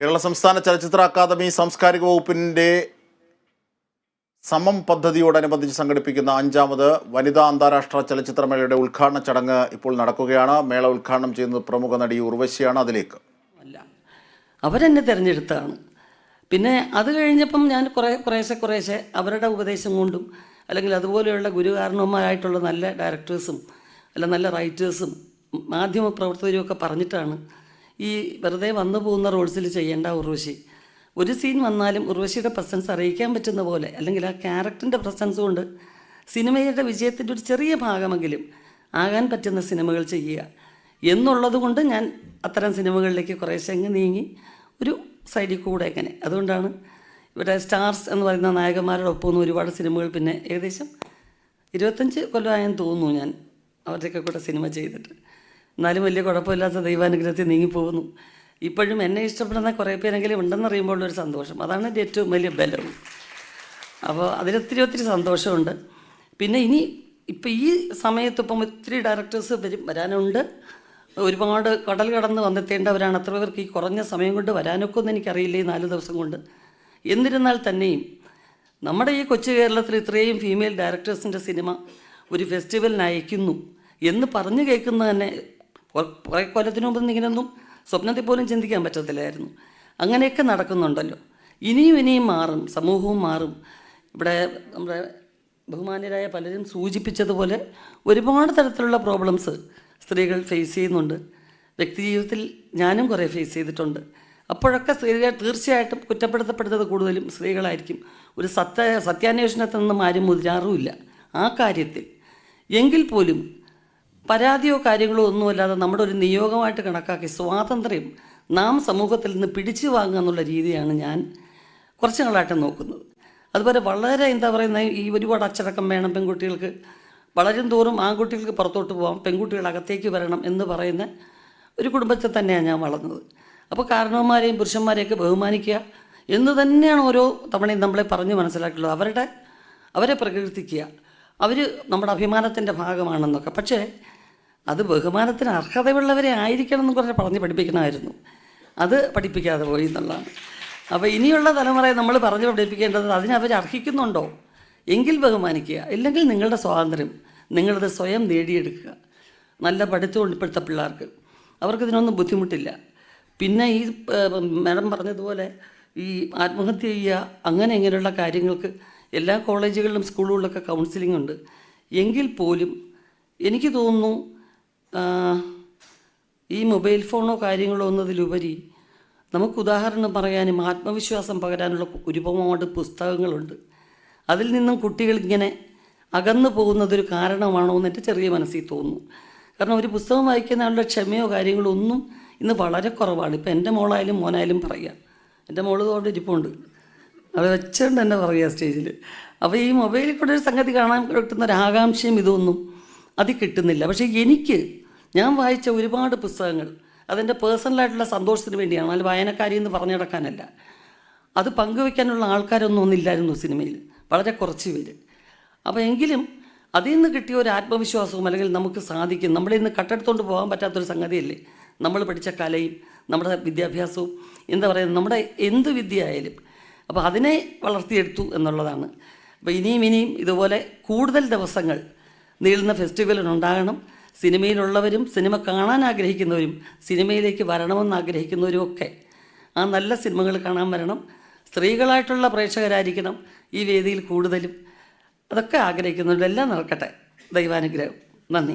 കേരള സംസ്ഥാന ചലച്ചിത്ര അക്കാദമി സാംസ്കാരിക വകുപ്പിന്റെ സമം പദ്ധതിയോടനുബന്ധിച്ച് സംഘടിപ്പിക്കുന്ന അഞ്ചാമത് വനിതാ അന്താരാഷ്ട്ര ചലച്ചിത്രമേളയുടെ ഉദ്ഘാടന ചടങ്ങ് ഇപ്പോൾ നടക്കുകയാണ്. മേള ഉദ്ഘാടനം ചെയ്യുന്നത് പ്രമുഖ നടി ഉർവശിയാണ്. അതിലേക്ക്. അല്ല അവരെന്നെ തിരഞ്ഞെടുത്താണ്. പിന്നെ അത് കഴിഞ്ഞപ്പം ഞാൻ കുറേ കുറേശ്ശെ കുറേശ്ശെ അവരുടെ ഉപദേശം കൊണ്ടും അല്ലെങ്കിൽ അതുപോലെയുള്ള ഗുരുകാരണവന്മാരായിട്ടുള്ള നല്ല ഡയറക്ടേഴ്സും അല്ല നല്ല റൈറ്റേഴ്സും മാധ്യമ പ്രവർത്തകരും ഒക്കെ പറഞ്ഞിട്ടാണ് ഈ വെറുതെ വന്നു പോകുന്ന റോൾസിൽ ചെയ്യേണ്ട ഉർവശി. ഒരു സീൻ വന്നാലും ഉർവശിയുടെ പ്രസൻസ് അറിയിക്കാൻ പറ്റുന്ന പോലെ അല്ലെങ്കിൽ ആ ക്യാരക്ടറിന്റെ പ്രസൻസ് കൊണ്ട് സിനിമയുടെ വിജയത്തിന്റെ ഒരു ചെറിയ ഭാഗമെങ്കിലും ആകാൻ പറ്റുന്ന സിനിമകൾ ചെയ്യുക. എന്നുള്ളത് കൊണ്ട് ഞാൻ അത്തരം സിനിമകളിലേക്ക് കുറേശ്ശെ അങ്ങ് നീങ്ങി ഒരു സൈഡിൽ കൂടെ അങ്ങനെ. അതുകൊണ്ടാണ് ഇവിടെ സ്റ്റാർസ് എന്ന് പറയുന്ന നായകന്മാരുടെ ഒപ്പം ഒന്നും ഒരുപാട് സിനിമകൾ പിന്നെ ഏകദേശം ഇരുപത്തഞ്ച് കൊല്ലമായെന്ന് തോന്നുന്നു ഞാൻ അവരുടെയൊക്കെ കൂടെ സിനിമ ചെയ്തിട്ട്. എന്നാലും വലിയ കുഴപ്പമില്ലാത്ത ദൈവാനുഗ്രഹത്തിൽ നീങ്ങിപ്പോകുന്നു. ഇപ്പോഴും എന്നെ ഇഷ്ടപ്പെടുന്ന കുറേ പേരെങ്കിലും ഉണ്ടെന്നറിയുമ്പോൾ ഒരു സന്തോഷം. അതാണ് എന്റെ ഏറ്റവും വലിയ ബലവും അപ്പോൾ അതിലൊത്തിരി ഒത്തിരി സന്തോഷമുണ്ട്. പിന്നെ ഇനി ഇപ്പം ഈ സമയത്ത് ഇപ്പം ഒത്തിരി ഡയറക്ടേഴ്സ് വരും വരാനുണ്ട്. ഒരുപാട് കടൽ കടന്ന് വന്നെത്തേണ്ടവരാണ്. അത്ര പേർക്ക് ഈ കുറഞ്ഞ സമയം കൊണ്ട് വരാനൊക്കെ ഒന്നും എനിക്കറിയില്ല ഈ നാല് ദിവസം കൊണ്ട്. എന്നിരുന്നാൽ തന്നെയും നമ്മുടെ ഈ കൊച്ചു കേരളത്തിൽ ഇത്രയും ഫീമെയിൽ ഡയറക്ടേഴ്സിന്റെ സിനിമ ഒരു ഫെസ്റ്റിവലിന് അയക്കുന്നു എന്ന് പറഞ്ഞു കേൾക്കുന്നത് തന്നെ കുറേ കൊല്ലത്തിന് മുമ്പ് ഇങ്ങനെയൊന്നും സ്വപ്നത്തിൽ പോലും ചിന്തിക്കാൻ പറ്റത്തില്ലായിരുന്നു. അങ്ങനെയൊക്കെ നടക്കുന്നുണ്ടല്ലോ. ഇനിയും ഇനിയും മാറും സമൂഹവും മാറും. ഇവിടെ നമ്മുടെ ബഹുമാന്യരായ പലരും സൂചിപ്പിച്ചതുപോലെ ഒരുപാട് തരത്തിലുള്ള പ്രോബ്ലംസ് സ്ത്രീകൾ ഫേസ് ചെയ്യുന്നുണ്ട്. വ്യക്തി ജീവിതത്തിൽ ഞാനും കുറേ ഫേസ് ചെയ്തിട്ടുണ്ട്. അപ്പോഴൊക്കെ സ്ത്രീകൾ തീർച്ചയായിട്ടും കുറ്റപ്പെടുത്തപ്പെടുന്നത് കൂടുതലും സ്ത്രീകളായിരിക്കും. ഒരു സത്യ സത്യാന്വേഷണത്തിൽ നിന്നും ആരും മുതിരാറുമില്ല. ആ കാര്യത്തിൽ. എങ്കിൽ പോലും പരാതിയോ കാര്യങ്ങളോ ഒന്നുമല്ലാതെ നമ്മുടെ ഒരു നിയോഗമായിട്ട് കണക്കാക്കി സ്വാതന്ത്ര്യം നാം സമൂഹത്തിൽ നിന്ന് പിടിച്ചു വാങ്ങുക എന്നുള്ള രീതിയാണ് ഞാൻ കുറച്ച് നാളായിട്ട് നോക്കുന്നത്. അതുപോലെ വളരെ എന്താ പറയുന്ന ഈ ഒരുപാട് അച്ചടക്കം വേണം പെൺകുട്ടികൾക്ക്. വളരും തോറും ആൺകുട്ടികൾക്ക് പുറത്തോട്ട് പോകാം പെൺകുട്ടികൾ അകത്തേക്ക് വരണം എന്ന് പറയുന്ന ഒരു കുടുംബത്തിൽ തന്നെയാണ് ഞാൻ വളർന്നത്. അപ്പോൾ കാരണവന്മാരെയും പുരുഷന്മാരെയൊക്കെ ബഹുമാനിക്കുക എന്ന് തന്നെയാണ് ഓരോ തവണയും നമ്മളെ പറഞ്ഞ് മനസ്സിലാക്കിയുള്ളത്. അവരുടെ അവരെ പ്രകീർത്തിക്കുക. അവർ നമ്മുടെ അഭിമാനത്തിന്റെ ഭാഗമാണെന്നൊക്കെ. പക്ഷേ അത് ബഹുമാനത്തിന് അർഹതയുള്ളവരെ ആയിരിക്കണം എന്ന് കുറച്ച് പറഞ്ഞ് പഠിപ്പിക്കണമായിരുന്നു. അത് പഠിപ്പിക്കാതെ പോയി എന്നുള്ളതാണ്. അപ്പോൾ ഇനിയുള്ള തലമുറയെ നമ്മൾ പറഞ്ഞ് പഠിപ്പിക്കേണ്ടത് അതിനവർ അർഹിക്കുന്നുണ്ടോ? എങ്കിൽ ബഹുമാനിക്കുക. ഇല്ലെങ്കിൽ നിങ്ങളുടെ സ്വാതന്ത്ര്യം നിങ്ങളത് സ്വയം നേടിയെടുക്കുക. നല്ല പഠിത്തമുണ്ട് ഇപ്പോഴത്തെ പിള്ളേർക്ക്. അവർക്ക് ഇതിനൊന്നും ബുദ്ധിമുട്ടില്ല. പിന്നെ ഈ മാഡം പറഞ്ഞതുപോലെ ഈ ആത്മഹത്യ ചെയ്യുക അങ്ങനെ ഇങ്ങനെയുള്ള കാര്യങ്ങൾക്ക് എല്ലാ കോളേജുകളിലും സ്കൂളുകളിലൊക്കെ കൗൺസിലിംഗ് ഉണ്ട്. എങ്കിൽ പോലും എനിക്ക് തോന്നുന്നു ഈ മൊബൈൽ ഫോണോ കാര്യങ്ങളോ എന്നതിലുപരി നമുക്ക് ഉദാഹരണം പറയാനും ആത്മവിശ്വാസം പകരാനുള്ള ഒരുപാട് പുസ്തകങ്ങളുണ്ട്. അതിൽ നിന്നും കുട്ടികൾ ഇങ്ങനെ അകന്നു പോകുന്നതൊരു കാരണമാണോ എന്ന് എന്റെ ചെറിയ മനസ്സിൽ തോന്നുന്നു കാരണം ഒരു പുസ്തകം വായിക്കുന്നതിനുള്ള ക്ഷമയോ കാര്യങ്ങളോ ഒന്നും ഇന്ന് വളരെ കുറവാണ്. ഇപ്പം എന്റെ മോളായാലും മോനായാലും പറയാം. എന്റെ മോൾ തോട്ട് ഇരിപ്പുണ്ട്. അത് വെച്ചുകൊണ്ട് തന്നെ പറയുക സ്റ്റേജിൽ അപ്പോൾ ഈ മൊബൈലിൽ കൂടെ ഒരു സംഗതി കാണാൻ കിട്ടുന്ന ഒരു ആകാംക്ഷയും ഇതൊന്നും അത് കിട്ടുന്നില്ല. പക്ഷേ എനിക്ക് ഞാൻ വായിച്ച ഒരുപാട് പുസ്തകങ്ങൾ അതെന്റെ പേഴ്സണലായിട്ടുള്ള സന്തോഷത്തിന് വേണ്ടിയാണ്. അതിൽ വായനക്കാരി എന്ന് പറഞ്ഞു നടക്കാനല്ല. അത് പങ്കുവെക്കാനുള്ള ആൾക്കാരൊന്നും ഒന്നില്ലായിരുന്നു സിനിമയിൽ. വളരെ കുറച്ച് പേര്. അപ്പോൾ എങ്കിലും അതിൽ നിന്ന് കിട്ടിയ ഒരു ആത്മവിശ്വാസവും അല്ലെങ്കിൽ നമുക്ക് സാധിക്കും. നമ്മളിൽ നിന്ന് കട്ടെടുത്തുകൊണ്ട് പോകാൻ പറ്റാത്തൊരു സംഗതിയല്ലേ? നമ്മൾ പഠിച്ച കലയും നമ്മുടെ വിദ്യാഭ്യാസവും എന്താ പറയുക നമ്മുടെ എന്ത് വിദ്യ ആയാലും അപ്പോൾ അതിനെ വളർത്തിയെടുത്തു എന്നുള്ളതാണ്. അപ്പോൾ ഇനിയും ഇനിയും ഇതുപോലെ കൂടുതൽ ദിവസങ്ങൾ നീളുന്ന ഫെസ്റ്റിവലുണ്ടാകണം. സിനിമയിലുള്ളവരും സിനിമ കാണാൻ ആഗ്രഹിക്കുന്നവരും സിനിമയിലേക്ക് വരണമെന്ന് ആഗ്രഹിക്കുന്നവരും ഒക്കെ ആ നല്ല സിനിമകൾ കാണാൻ വരണം. സ്ത്രീകളായിട്ടുള്ള പ്രേക്ഷകരായിരിക്കണം ഈ വേദിയിൽ കൂടുതലും. അതൊക്കെ ആഗ്രഹിക്കുന്നുണ്ട് എല്ലാം നടക്കട്ടെ. ദൈവാനുഗ്രഹം. നന്ദി.